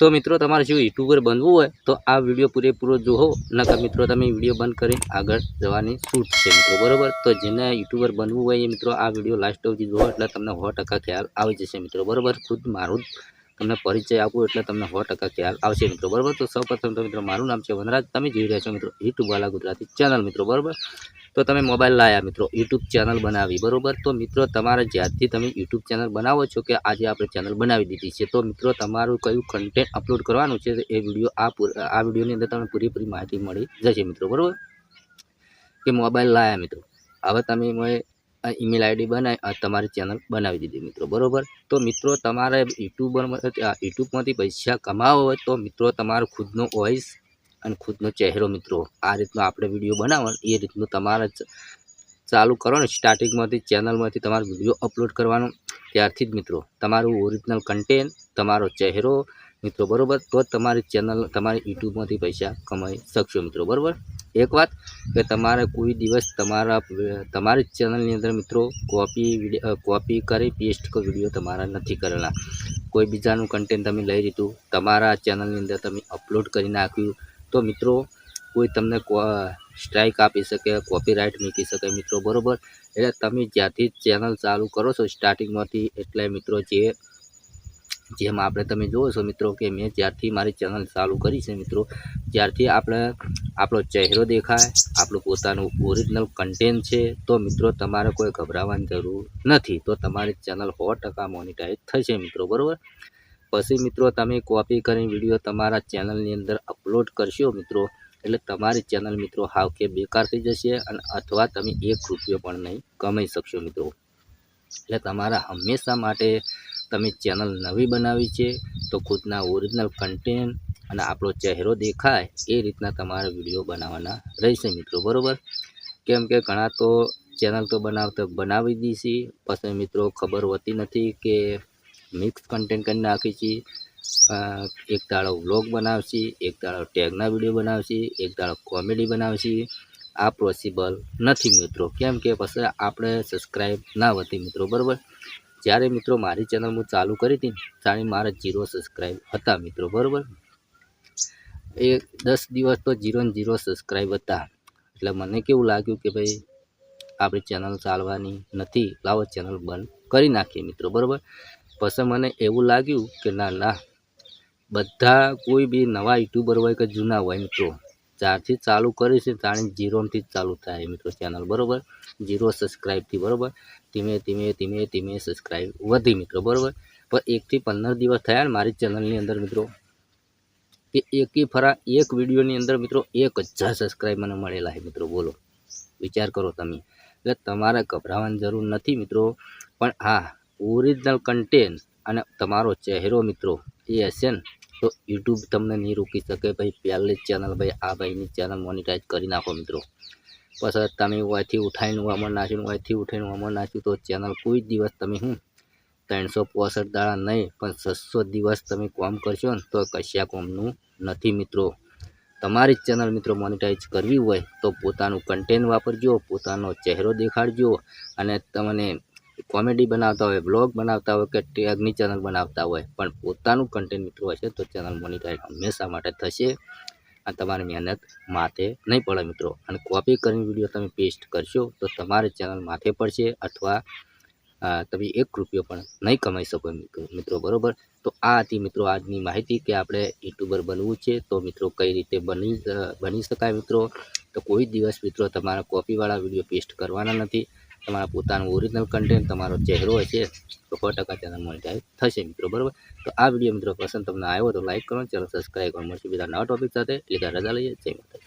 તો મિત્રો, તમારે જો યુટ્યુબર બનવું હોય, તો આ વીડિયો પૂરેપૂરો જુઓ નકર મિત્રો, તમે વીડિયો બંધ કરીને આગળ જવાની છૂટ છે મિત્રો, બરોબર? તો જેને યુટ્યુબર બનવું હોય એ મિત્રો, આ વીડિયો લાસ્ટ સુધી જુઓ એટલે તમને સો ટકા ખ્યાલ આવી જશે મિત્રો, બરોબર? ખુદ મારું તમને પરિચય આપું એટલે તમને સો ટકા ખ્યાલ આવશે મિત્રો, બરાબર? તો સૌપ્રથમ તો મિત્રો, મારું નામ છે વનરાજ, તમે જોઈ રહ્યા છો મિત્રો, યુટ્યુબ વાલા ગુજરાતી ચેનલ મિત્રો, બરોબર? તો તમે મોબાઈલ લાયા મિત્રો. યુટ્યુબ ચેનલ બનાવી. બરોબર? તો મિત્રો, તમારે જ્યારથી તમે યુટ્યુબ ચેનલ બનાવો છો કે આજે આપણે ચેનલ બનાવી દીધી છે, તો મિત્રો, તમારું કયું કન્ટેન્ટ અપલોડ કરવાનું છે એ વીડિયો આ આ વિડીયોની અંદર તમને પૂરેપૂરી માહિતી મળી જશે મિત્રો. બરોબર? કે મોબાઈલ લાયા મિત્રો. હવે તમે મને ઈમેલ આઈડી બનાવી તમારી ચેનલ બનાવી દીધી મિત્રો. બરાબર? તો મિત્રો, તમારે યુટ્યુબર યુટ્યુબમાંથી પૈસા કમાવો હોય તો મિત્રો, તમારો ખુદનો વોઇસ અને ખુદનો ચહેરો મિત્રો, આ રીતનો આપણે વીડિયો બનાવો એ રીતનું તમારે ચાલુ કરો ને સ્ટાર્ટિંગમાંથી, ચેનલમાંથી તમારો વીડિયો અપલોડ કરવાનો. ત્યારથી જ મિત્રો, તમારું ઓરિજિનલ કન્ટેન્ટ તમારો ચહેરો, મિત્રો, બરાબર? તો જ તમારી ચેનલ, તમારી યુટ્યુબમાંથી પૈસા કમાઈ શકશો મિત્રો, બરાબર? એક વાત કે તમારે કોઈ દિવસ તમારા, તમારી ચેનલની અંદર મિત્રો કોપી કોપી કરી પેસ્ટ કોઈ વીડિયો તમારા નથી કરેલા. કોઈ બીજાનું કન્ટેન્ટ તમે લઈ લીધું, તમારા ચેનલની અંદર તમે અપલોડ કરી નાખ્યું તો મિત્રો, કોઈ તમને સ્ટ્રાઇક આપી શકે કોપીરાઇટ મૂકી શકે મિત્રો, બરોબર? એટલે તમે જ્યાંથી ચેનલ ચાલુ કરો છો સ્ટાર્ટિંગમાંથી એટલે મિત્રો જે, જેમ આપણે તમે જુઓ છો મિત્રો કે મેં જ્યારથી મારી ચેનલ ચાલુ કરી છે મિત્રો, જ્યારથી આપણે, આપણો ચહેરો દેખાય, આપણું પોતાનું ઓરિજિનલ કન્ટેન્ટ છે, તો મિત્રો તમારે કોઈ ગભરાવાની જરૂર નથી. તો તમારી ચેનલ સો ટકા મોનિટાઈઝ થશે મિત્રો, બરાબર? પછી મિત્રો તમે કોપી કરીને વીડિયો તમારા ચેનલની અંદર અપલોડ કરશો મિત્રો, એટલે તમારી ચેનલ મિત્રો હાવ કે બેકાર થઈ જશે અને અથવા તમે એક રૂપિયો પણ નહીં કમાઈ શકશો મિત્રો. એટલે તમારા હંમેશા માટે તમે ચેનલ નવી બનાવી છે, તો ખુદના ઓરિજિનલ કન્ટેન્ટ અને આપણો ચહેરો દેખાય એ રીતના તમારે વીડિયો બનાવવાના રહેશે મિત્રો, બરાબર? કેમ કે ઘણા તો ચેનલ તો બનાવતા બનાવી દીધી પછી મિત્રો ખબર હોતી નથી કે મિક્સ કન્ટેન્ટ કરી નાખી છીએ એક દાડો વ્લોગ બનાવશી, એક દાડો ટેગના વીડિયો બનાવશી, એક દાડો કોમેડી બનાવશી. આ પોસિબલ નથી મિત્રો. કેમ કે પછી આપણે સબસ્ક્રાઈબ ના હતી મિત્રો, બરાબર? જ્યારે મિત્રો મારી ચેનલ હું ચાલુ કરી હતી ત્યારે મારા જીરો સબસ્ક્રાઈબ હતા મિત્રો, બરાબર? એ દસ દિવસ તો જીરો ને જીરો સબસ્ક્રાઈબ હતા. એટલે મને કેવું લાગ્યું કે ભાઈ, આપણી ચેનલ ચાલવાની નથી. લાવો ચેનલ બંધ કરી નાખીએ મિત્રો, બરાબર? પછી મને એવું લાગ્યું કે ના ના, બધા કોઈ બી નવા યુટ્યુબર હોય કે જૂના હોય મિત્રો, જ્યારથી ચાલુ કરી છે ત્યારે જીરોથી જ ચાલુ થાય મિત્રો ચેનલ બરાબર? જીરો સબસ્ક્રાઈબથી બરાબર? ધીમે ધીમે ધીમે ધીમે સબસ્ક્રાઈબ વધી મિત્રો, બરાબર? પણ એકથી પંદર દિવસ થયા ને મારી ચેનલની અંદર મિત્રો, કે એકી ફરા એક વિડીયોની અંદર મિત્રો એક હજાર સબસ્ક્રાઈબ મને મળેલા છે મિત્રો, બોલો. વિચાર કરો તમે. એટલે તમારે ગભરાવાની જરૂર નથી મિત્રો, પણ હા ઓરિજિનલ કન્ટેન્ટ અને તમારો ચહેરો મિત્રો, એ હશે ને? તો યુટ્યુબ તમને નહીં રોકી શકે ભાઈ. પહેલી ચેનલ ભાઈ, આ ભાઈની ચેનલ મોનિટાઈઝ કરી નાખો મિત્રો. પછી તમે ઓયથી ઉઠાવીને અમર નાખ્યું ઓયથી ઉઠાવીને અમર નાખ્યું તો ચેનલ કોઈ દિવસ તમે શું ત્રણસો પોસઠ દાડા નહીં, પણ છસો દિવસ તમે કોમ કરશો ને તો કશા કોમનું નથી મિત્રો. તમારી ચેનલ મિત્રો મોનિટાઈઝ કરવી હોય તો પોતાનું કન્ટેન્ટ વાપરજો, પોતાનો ચહેરો દેખાડજો અને તમને કોમેડી બનાવતા હોય બ્લોગ બનાવતા હોય કે ટેગની ચેનલ બનાવતા હોય, પણ પોતાનું કન્ટેન્ટ મિત્રો હશે તો ચેનલ મોનિટાઈઝ હંમેશા માટે થશે. અને તમારી મહેનત માથે નહીં પડે મિત્રો. અને કોપી કરીને વીડિયો તમે પેસ્ટ કરશો તો તમારી ચેનલ માથે પડશે અથવા તમે એક રૂપિયો પણ નહીં કમાઈ શકો મિત્રો. મિત્રો, બરોબર? તો આ હતી મિત્રો આજની માહિતી કે આપણે યુટ્યુબર બનવું છે તો મિત્રો કઈ રીતે બની બની શકાય મિત્રો? તો કોઈ દિવસ મિત્રો તમારા કોપીવાળા વીડિયો પેસ્ટ કરવાના નથી. તમારા પોતાનું ઓરિજિનલ કન્ટેન્ટ તમારો ચહેરો હશે તો સો ટકા ચેનલ મોનિટાઈઝ થશે મિત્રો, બરાબર? તો આ વીડિયો મિત્રો પસંદ તમને આવ્યો તો લાઈક કરો, ચેનલ સબસ્ક્રાઈબ કરો. મળશે બીજા નવા ટોપિક સાથે. એટલે રજા લઈએ. જય માતા